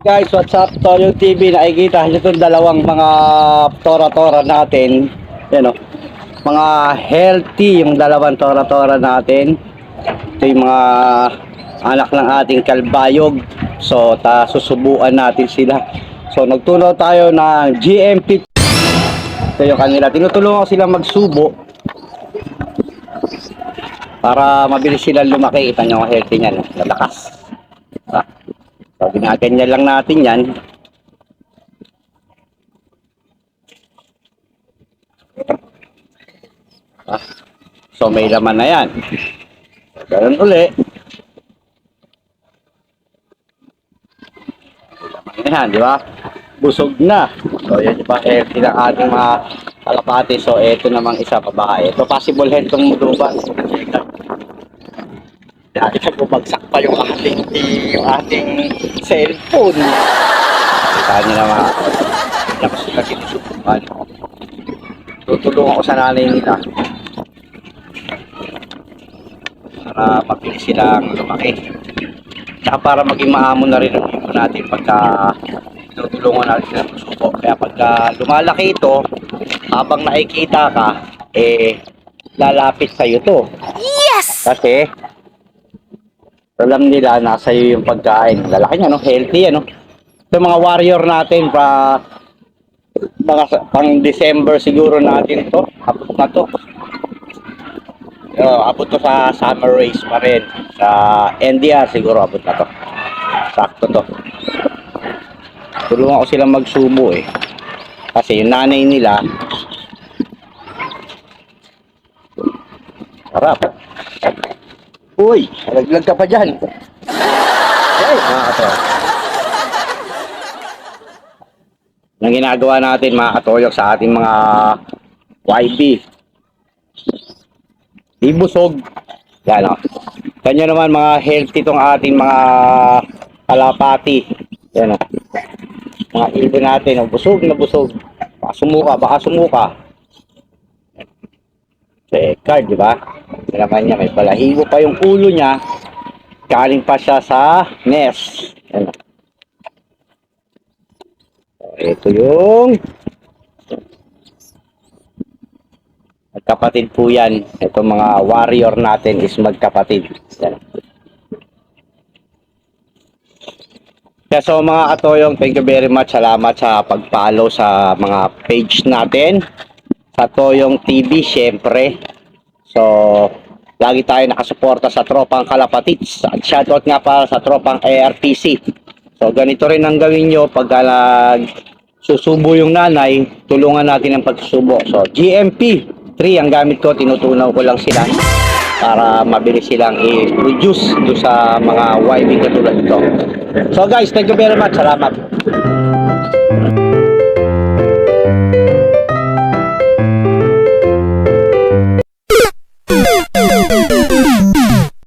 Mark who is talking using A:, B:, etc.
A: Guys, what's up? Toyo TV, nakikita nyo itong dalawang mga tora-tora natin. Yan o. Mga healthy yung dalawang tora-tora natin. Ito yung mga anak ng ating kalbayog. So, ta susubuan natin sila. So, nagtunaw tayo ng GMP. Ito yung kanila. Tinutulungan ko sila magsubo. Para mabilis silang lumaki. Kita nyo ang healthy niyan. Lalakas. Ah. So, ginaganyan lang natin yan. Ah, so, may laman na yan. Ganun uli. May laman na yan, di ba? Busog na. So, yan yung healthy ng ating mga kalapati. So, ito namang isa babae. Ito possible head itong muluban. Dati na bumagsak pa yung ating yung ating cellphone. Kita niyo naman. Lakas na sinusubukan. Tutulungan ko sa nanay nila. Para mabilis silang lumaki. Tsaka para maging maamon na rin ang ibon natin pagka tutulungan natin sila magsubo. Kaya pagka lumalaki ito, habang nakikita ka, eh, lalapit sa'yo to.
B: Yes!
A: Kasi, alam nila nasa iyo yung pagkain. Lalaki niya, no? Healthy, ano? Ito mga warrior natin pa mga pang December siguro natin to. Abot na to. Yo, abot to sa summer race pa rin. Sa NDR siguro abot na to. Sakto to. Tulungan ko silang magsubo eh. Kasi yung nanay nila Harap. Uy, nalaglag ka pa dyan. Ay, mga. Nang ginagawa natin mga katoyok sa ating mga YB. Di busog. Yan o. Kanya naman mga healthy itong ating mga kalapati. Yan o. Mga ibon natin. O, busog na busog. Baka sumuka, baka sumuka. Card, di ba? Yan naman niya, may balahibo pa yung ulo niya. Galing pa siya sa nest. Yan. So, ito yung magkapatid po yan. Ito mga warrior natin is magkapatid. Yan. Kaya so mga katoyong, thank you very much. Salamat sa pag-follow sa mga page natin. Sa Toyong TV, syempre. So, lagi tayo nakasuporta sa tropang kalapatits. At shoutout nga pa sa tropang ARTC. So, ganito rin ang gawin nyo pag nag susubo yung nanay, tulungan natin ang pagsusubo. So, GMP 3 ang gamit ko, tinutunaw ko lang sila para mabilis silang i-reduce do sa mga YB katulad ito. So guys, thank you very much. Salamat.